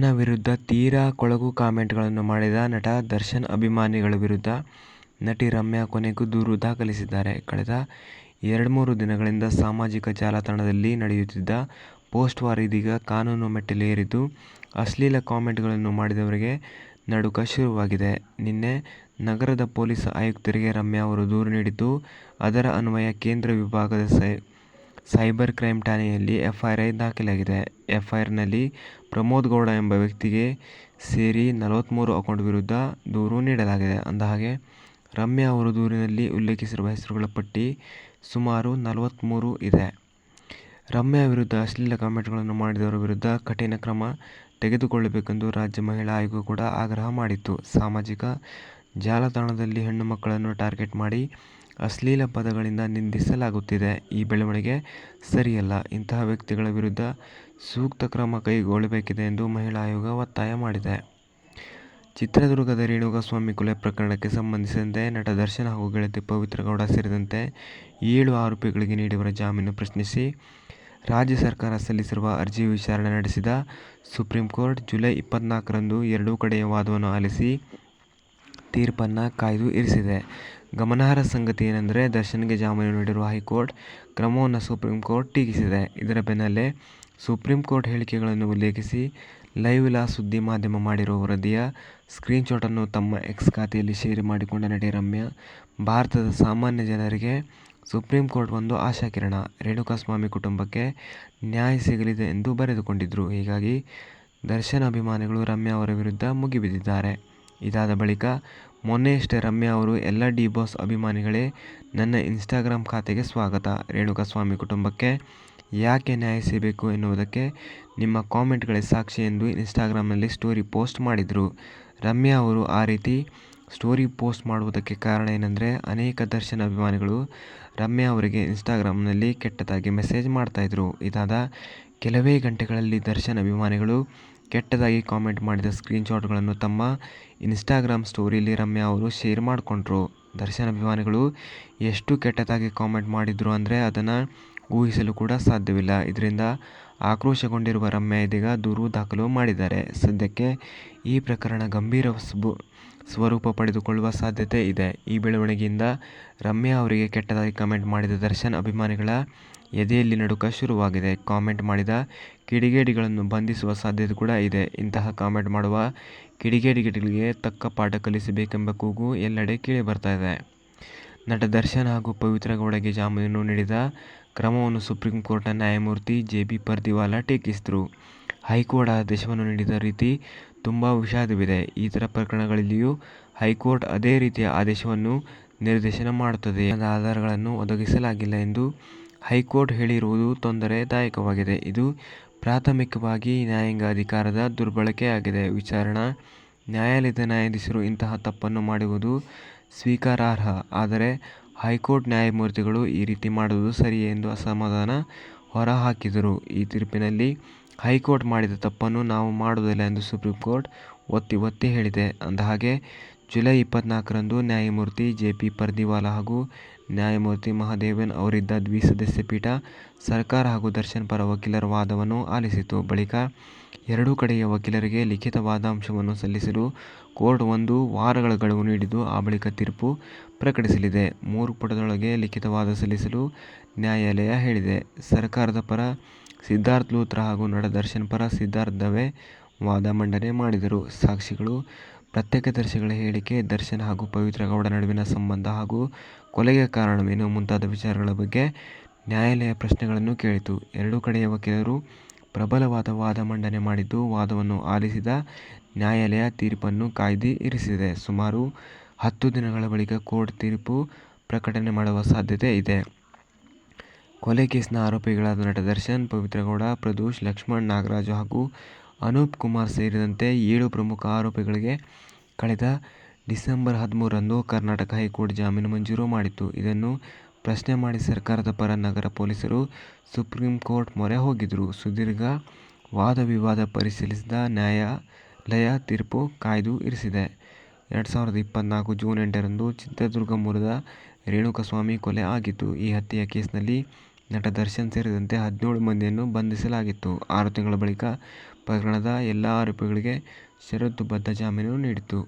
ತನ್ನ ವಿರುದ್ಧ ತೀರಾ ಕೊಳಕು ಕಾಮೆಂಟ್ಗಳನ್ನು ಮಾಡಿದ ನಟ ದರ್ಶನ್ ಅಭಿಮಾನಿಗಳ ವಿರುದ್ಧ ನಟಿ ರಮ್ಯಾ ಕೊನೆಗೂ ದೂರು ದಾಖಲಿಸಿದ್ದಾರೆ. ಕಳೆದ ಎರಡ್ಮೂರು ದಿನಗಳಿಂದ ಸಾಮಾಜಿಕ ಜಾಲತಾಣದಲ್ಲಿ ನಡೆಯುತ್ತಿದ್ದ ಪೋಸ್ಟ್ ವಾರ್ ಇದೀಗ ಕಾನೂನು ಮೆಟ್ಟಿಲೇರಿದ್ದು, ಅಶ್ಲೀಲ ಕಾಮೆಂಟ್ಗಳನ್ನು ಮಾಡಿದವರಿಗೆ ನಡುಕ ಶುರುವಾಗಿದೆ. ನಿನ್ನೆ ನಗರದ ಪೊಲೀಸ್ ಆಯುಕ್ತರಿಗೆ ರಮ್ಯಾ ಅವರು ದೂರು ನೀಡಿದ್ದು, ಅದರ ಅನ್ವಯ ಕೇಂದ್ರ ವಿಭಾಗದ ಸೈಬರ್ ಕ್ರೈಂ ಠಾಣೆಯಲ್ಲಿ ಎಫ್ಐಆರ್ ದಾಖಲಾಗಿದೆ. ಎಫ್ಐಆರ್ನಲ್ಲಿ ಪ್ರಮೋದ್ ಗೌಡ ಎಂಬ ವ್ಯಕ್ತಿಗೆ ಸೇರಿ ನಲವತ್ಮೂರು ಅಕೌಂಟ್ ವಿರುದ್ಧ ದೂರು ನೀಡಲಾಗಿದೆ. ಅಂದಹಾಗೆ, ರಮ್ಯಾ ಅವರು ದೂರಿನಲ್ಲಿ ಉಲ್ಲೇಖಿಸಿರುವ ಹೆಸರುಗಳ ಪಟ್ಟಿ ಸುಮಾರು ನಲವತ್ಮೂರು ಇದೆ. ರಮ್ಯಾ ವಿರುದ್ಧ ಅಶ್ಲೀಲ ಕಾಮೆಂಟ್ಗಳನ್ನು ಮಾಡಿದವರ ವಿರುದ್ಧ ಕಠಿಣ ಕ್ರಮ ತೆಗೆದುಕೊಳ್ಳಬೇಕೆಂದು ರಾಜ್ಯ ಮಹಿಳಾ ಆಯೋಗ ಕೂಡ ಆಗ್ರಹ ಮಾಡಿತ್ತು. ಸಾಮಾಜಿಕ ಜಾಲತಾಣದಲ್ಲಿ ಹೆಣ್ಣು ಮಕ್ಕಳನ್ನು ಟಾರ್ಗೆಟ್ ಮಾಡಿ ಅಶ್ಲೀಲ ಪದಗಳಿಂದ ನಿಂದಿಸಲಾಗುತ್ತಿದೆ. ಈ ಬೆಳವಣಿಗೆ ಸರಿಯಲ್ಲ. ಇಂತಹ ವ್ಯಕ್ತಿಗಳ ವಿರುದ್ಧ ಸೂಕ್ತ ಕ್ರಮ ಕೈಗೊಳ್ಳಬೇಕಿದೆ ಎಂದು ಮಹಿಳಾ ಆಯೋಗ ಒತ್ತಾಯ ಮಾಡಿದೆ. ಚಿತ್ರದುರ್ಗದ ರೇಣುಕಾಸ್ವಾಮಿ ಕೊಲೆ ಪ್ರಕರಣಕ್ಕೆ ಸಂಬಂಧಿಸಿದಂತೆ ನಟ ದರ್ಶನ್ ಹಾಗೂ ಗೆಳತಿ ಪವಿತ್ರ ಗೌಡ ಸೇರಿದಂತೆ ಏಳು ಆರೋಪಿಗಳಿಗೆ ನೀಡಿರುವ ಜಾಮೀನು ಪ್ರಶ್ನಿಸಿ ರಾಜ್ಯ ಸರ್ಕಾರ ಸಲ್ಲಿಸಿರುವ ಅರ್ಜಿ ವಿಚಾರಣೆ ನಡೆಸಿದ ಸುಪ್ರೀಂ ಕೋರ್ಟ್ ಜುಲೈ ಇಪ್ಪತ್ನಾಲ್ಕರಂದು ಎರಡೂ ಕಡೆಯ ವಾದವನ್ನು ಆಲಿಸಿ ತೀರ್ಪನ್ನು ಕಾಯ್ದು ಇರಿಸಿದೆ. ಗಮನಾರ್ಹ ಸಂಗತಿ ಏನೆಂದರೆ, ದರ್ಶನ್ಗೆ ಜಾಮೀನು ನೀಡಿರುವ ಹೈಕೋರ್ಟ್ ಕ್ರಮವನ್ನು ಸುಪ್ರೀಂ ಕೋರ್ಟ್ ಟೀಕಿಸಿದೆ. ಇದರ ಬೆನ್ನಲ್ಲೇ ಸುಪ್ರೀಂ ಕೋರ್ಟ್ ಹೇಳಿಕೆಗಳನ್ನು ಉಲ್ಲೇಖಿಸಿ ಲೈವ್ ಲಾ ಸುದ್ದಿ ಮಾಧ್ಯಮ ಮಾಡಿರುವ ವರದಿಯ ಸ್ಕ್ರೀನ್ಶಾಟನ್ನು ತಮ್ಮ ಎಕ್ಸ್ ಖಾತೆಯಲ್ಲಿ ಶೇರ್ ಮಾಡಿಕೊಂಡ ನಟಿ ರಮ್ಯಾ, ಭಾರತದ ಸಾಮಾನ್ಯ ಜನರಿಗೆ ಸುಪ್ರೀಂ ಕೋರ್ಟ್ ಒಂದು ಆಶಾಕಿರಣ. ರೇಣುಕಾಸ್ವಾಮಿ ಕುಟುಂಬಕ್ಕೆ ನ್ಯಾಯ ಸಿಗಲಿದೆ ಎಂದು ಬರೆದುಕೊಂಡಿದ್ದರು ಹೀಗಾಗಿ ದರ್ಶನ್ ಅಭಿಮಾನಿಗಳು ರಮ್ಯಾ ಅವರ ವಿರುದ್ಧ ಮುಗಿಬಿದ್ದಿದ್ದಾರೆ. ಇದಾದ ಬಳಿಕ ಮೊನ್ನೆಯಷ್ಟೇ ರಮ್ಯಾ ಅವರು ಎಲ್ಲ ಡಿ ಬಾಸ್ ಅಭಿಮಾನಿಗಳೇ ನನ್ನ ಇನ್ಸ್ಟಾಗ್ರಾಮ್ ಖಾತೆಗೆ ಸ್ವಾಗತ. ರೇಣುಕಾಸ್ವಾಮಿ ಕುಟುಂಬಕ್ಕೆ ಯಾಕೆ ನ್ಯಾಯ ಸಿಗಬೇಕು ಎನ್ನುವುದಕ್ಕೆ ನಿಮ್ಮ ಕಾಮೆಂಟ್ಗಳೇ ಸಾಕ್ಷಿ ಎಂದು ಇನ್ಸ್ಟಾಗ್ರಾಮ್ನಲ್ಲಿ ಸ್ಟೋರಿ ಪೋಸ್ಟ್ ಮಾಡಿದರು ರಮ್ಯಾ ಅವರು ಆ ರೀತಿ ಸ್ಟೋರಿ ಪೋಸ್ಟ್ ಮಾಡುವುದಕ್ಕೆ ಕಾರಣ ಏನೆಂದರೆ, ಅನೇಕ ದರ್ಶನ್ ಅಭಿಮಾನಿಗಳು ರಮ್ಯಾ ಅವರಿಗೆ ಇನ್ಸ್ಟಾಗ್ರಾಮ್ನಲ್ಲಿ ಕೆಟ್ಟದಾಗಿ ಮೆಸೇಜ್ ಮಾಡ್ತಾಯಿದ್ರು ಇದಾದ ಕೆಲವೇ ಗಂಟೆಗಳಲ್ಲಿ ದರ್ಶನ್ ಅಭಿಮಾನಿಗಳು ಕೆಟ್ಟದಾಗಿ ಕಾಮೆಂಟ್ ಮಾಡಿದ ಸ್ಕ್ರೀನ್ಶಾಟ್ಗಳನ್ನು ತಮ್ಮ ಇನ್ಸ್ಟಾಗ್ರಾಮ್ ಸ್ಟೋರಿಯಲ್ಲಿ ರಮ್ಯಾ ಅವರು ಶೇರ್ ಮಾಡಿಕೊಂಡ್ರು ದರ್ಶನ್ ಅಭಿಮಾನಿಗಳು ಎಷ್ಟು ಕೆಟ್ಟದಾಗಿ ಕಾಮೆಂಟ್ ಮಾಡಿದ್ರು ಅಂದರೆ ಅದನ್ನು ಊಹಿಸಲು ಕೂಡ ಸಾಧ್ಯವಿಲ್ಲ. ಇದರಿಂದ ಆಕ್ರೋಶಗೊಂಡಿರುವ ರಮ್ಯಾ ಇದೀಗ ದೂರು ದಾಖಲು ಮಾಡಿದ್ದಾರೆ. ಸದ್ಯಕ್ಕೆ ಈ ಪ್ರಕರಣ ಗಂಭೀರ ಸ್ವರೂಪ ಪಡೆದುಕೊಳ್ಳುವ ಸಾಧ್ಯತೆ ಇದೆ. ಈ ಬೆಳವಣಿಗೆಯಿಂದ ರಮ್ಯಾ ಅವರಿಗೆ ಕೆಟ್ಟದಾಗಿ ಕಾಮೆಂಟ್ ಮಾಡಿದ ದರ್ಶನ್ ಅಭಿಮಾನಿಗಳ ಎದೆಯಲ್ಲಿ ನಡುಕ ಶುರುವಾಗಿದೆ. ಕಾಮೆಂಟ್ ಮಾಡಿದ, ಕಿಡಿಗೇಡಿಗಳನ್ನು ಬಂಧಿಸುವ ಸಾಧ್ಯತೆ ಕೂಡ ಇದೆ. ಇಂತಹ ಕಾಮೆಂಟ್ ಮಾಡುವ ಕಿಡಿಗೇಡಿಗಳಿಗೆ ತಕ್ಕ ಪಾಠ ಕಲಿಸಬೇಕೆಂಬ ಕೂಗು ಎಲ್ಲೆಡೆ ಕೇಳಿ ಬರ್ತಾ ಇದೆ. ನಟ ದರ್ಶನ್ ಹಾಗೂ ಪವಿತ್ರ ಗೌಡಗೆ ಜಾಮೀನು ನೀಡಿದ ಕ್ರಮವನ್ನು ಸುಪ್ರೀಂ ಕೋರ್ಟ್ನ ನ್ಯಾಯಮೂರ್ತಿ ಜೆ. ಬಿ. ಪರ್ದಿವಾಲ ಟೀಕಿಸಿದರು ಹೈಕೋರ್ಟ್ ಆದೇಶವನ್ನು ನೀಡಿದ ರೀತಿ ತುಂಬ ವಿಷಾದವಿದೆ. ಈ ಥರ ಪ್ರಕರಣಗಳಲ್ಲಿಯೂ ಹೈಕೋರ್ಟ್ ಅದೇ ರೀತಿಯ ಆದೇಶವನ್ನು ನಿರ್ದೇಶನ ಮಾಡುತ್ತದೆ. ಆಧಾರಗಳನ್ನು ಒದಗಿಸಲಾಗಿಲ್ಲ ಎಂದು ಹೈಕೋರ್ಟ್ ಹೇಳಿರುವುದು ತೊಂದರೆದಾಯಕವಾಗಿದೆ. ಇದು ಪ್ರಾಥಮಿಕವಾಗಿ ನ್ಯಾಯಾಂಗ ಅಧಿಕಾರದ ದುರ್ಬಳಕೆಯಾಗಿದೆ. ವಿಚಾರಣಾ ನ್ಯಾಯಾಲಯದ ನ್ಯಾಯಾಧೀಶರು ಇಂತಹ ತಪ್ಪನ್ನು ಮಾಡುವುದು ಸ್ವೀಕಾರಾರ್ಹ. ಆದರೆ ಹೈಕೋರ್ಟ್ ನ್ಯಾಯಮೂರ್ತಿಗಳು ಈ ರೀತಿ ಮಾಡುವುದು ಸರಿಯೇ ಎಂದು ಅಸಮಾಧಾನ ಹೊರಹಾಕಿದರು. ಈ ತೀರ್ಪಿನಲ್ಲಿ ಹೈಕೋರ್ಟ್ ಮಾಡಿದ ತಪ್ಪನ್ನು ನಾವು ಮಾಡುವುದಿಲ್ಲ ಎಂದು ಸುಪ್ರೀಂಕೋರ್ಟ್ ಒತ್ತಿ ಒತ್ತಿ ಹೇಳಿದೆ. ಅಂದಹಾಗೆ, ಜುಲೈ ಇಪ್ಪತ್ನಾಲ್ಕರಂದು ನ್ಯಾಯಮೂರ್ತಿ ಜೆ. ಪಿ. ಪರ್ದಿವಾಲಾ ಹಾಗೂ ನ್ಯಾಯಮೂರ್ತಿ ಮಹಾದೇವನ್ ಅವರಿದ್ದ ದ್ವಿಸದಸ್ಯ ಪೀಠ ಸರ್ಕಾರ ಹಾಗೂ ದರ್ಶನ್ ಪರ ವಕೀಲರ ವಾದವನ್ನು ಆಲಿಸಿತು. ಬಳಿಕ ಎರಡೂ ಕಡೆಯ ವಕೀಲರಿಗೆ ಲಿಖಿತ ವಾದಾಂಶವನ್ನು ಸಲ್ಲಿಸಲು ಕೋರ್ಟ್ ಒಂದು ವಾರಗಳ ಗಡುವು ನೀಡಿದ್ದು, ಆ ಬಳಿಕ ತೀರ್ಪು ಪ್ರಕಟಿಸಲಿದೆ. ಮೂರು ಪುಟದೊಳಗೆ ಲಿಖಿತ ವಾದ ಸಲ್ಲಿಸಲು ನ್ಯಾಯಾಲಯ ಹೇಳಿದೆ. ಸರ್ಕಾರದ ಪರ ಸಿದ್ಧಾರ್ಥ್ ಲೂತ್ರ ಹಾಗೂ ನಟ ದರ್ಶನ್ ಪರ ಸಿದ್ಧಾರ್ಥ್ ದವೆ ವಾದ ಮಂಡನೆ ಮಾಡಿದರು. ಸಾಕ್ಷಿಗಳು, ಪ್ರತ್ಯಕ್ಷದರ್ಶಿಗಳ ಹೇಳಿಕೆ, ದರ್ಶನ್ ಹಾಗೂ ಪವಿತ್ರ ಗೌಡ ನಡುವಿನ ಸಂಬಂಧ ಹಾಗೂ ಕೊಲೆಗೆ ಕಾರಣವೇನು ಮುಂತಾದ ವಿಚಾರಗಳ ಬಗ್ಗೆ ನ್ಯಾಯಾಲಯ ಪ್ರಶ್ನೆಗಳನ್ನು ಕೇಳಿತು. ಎರಡೂ ಕಡೆಯ ವಕೀಲರು ಪ್ರಬಲವಾದ ವಾದ ಮಂಡನೆ ಮಾಡಿದ್ದು, ವಾದವನ್ನು ಆಲಿಸಿದ ನ್ಯಾಯಾಲಯ ತೀರ್ಪನ್ನು ಕಾಯ್ದಿ ಇರಿಸಿದೆ. ಸುಮಾರು ಹತ್ತು ದಿನಗಳ ಬಳಿಕ ಕೋರ್ಟ್ ತೀರ್ಪು ಪ್ರಕಟಣೆ ಮಾಡುವ ಸಾಧ್ಯತೆ ಇದೆ. ಕೊಲೆ ಕೇಸ್ನ ಆರೋಪಿಗಳಾದ ನಟ ದರ್ಶನ್, ಪವಿತ್ರ ಗೌಡ, ಪ್ರದ್ಯೂಷ್, ಲಕ್ಷ್ಮಣ್, ನಾಗರಾಜ್ ಹಾಗೂ ಅನೂಪ್ ಕುಮಾರ್ ಸೇರಿದಂತೆ ಏಳು ಪ್ರಮುಖ ಆರೋಪಿಗಳಿಗೆ ಕಳೆದ ಡಿಸೆಂಬರ್ ಹದಿಮೂರರಂದು ಕರ್ನಾಟಕ ಹೈಕೋರ್ಟ್ ಜಾಮೀನು ಮಂಜೂರು ಮಾಡಿತ್ತು. ಇದನ್ನು ಪ್ರಶ್ನೆ ಮಾಡಿ ಸರ್ಕಾರದ ಪರ ನಗರ ಪೊಲೀಸರು ಸುಪ್ರೀಂ ಕೋರ್ಟ್ ಮೊರೆ ಹೋಗಿದ್ರು. ಸುದೀರ್ಘ ವಾದ-ವಿವಾದ ಪರಿಶೀಲಿಸಿದ ನ್ಯಾಯಾಲಯ ತೀರ್ಪು ಕಾಯ್ದು ಇರಿಸಿದೆ. ಎರಡು ಸಾವಿರದ ಇಪ್ಪತ್ನಾಲ್ಕು ಜೂನ್ ಎಂಟರಂದು ಚಿತ್ರದುರ್ಗ ಮೂಲದ ರೇಣುಕಾಸ್ವಾಮಿ ಕೊಲೆ ಆಗಿತ್ತು. ಈ ಹತ್ಯೆಯ ಕೇಸ್ನಲ್ಲಿ ನಟ ದರ್ಶನ್ ಸೇರಿದಂತೆ ಹದಿನೇಳು ಮಂದಿಯನ್ನು ಬಂಧಿಸಲಾಗಿತ್ತು. ಆರು ತಿಂಗಳ ಬಳಿಕ ಪ್ರಕರಣದ ಎಲ್ಲ ಆರೋಪಿಗಳಿಗೆ ಷರತ್ತುಬದ್ಧ ಜಾಮೀನು ನೀಡಿತ್ತು.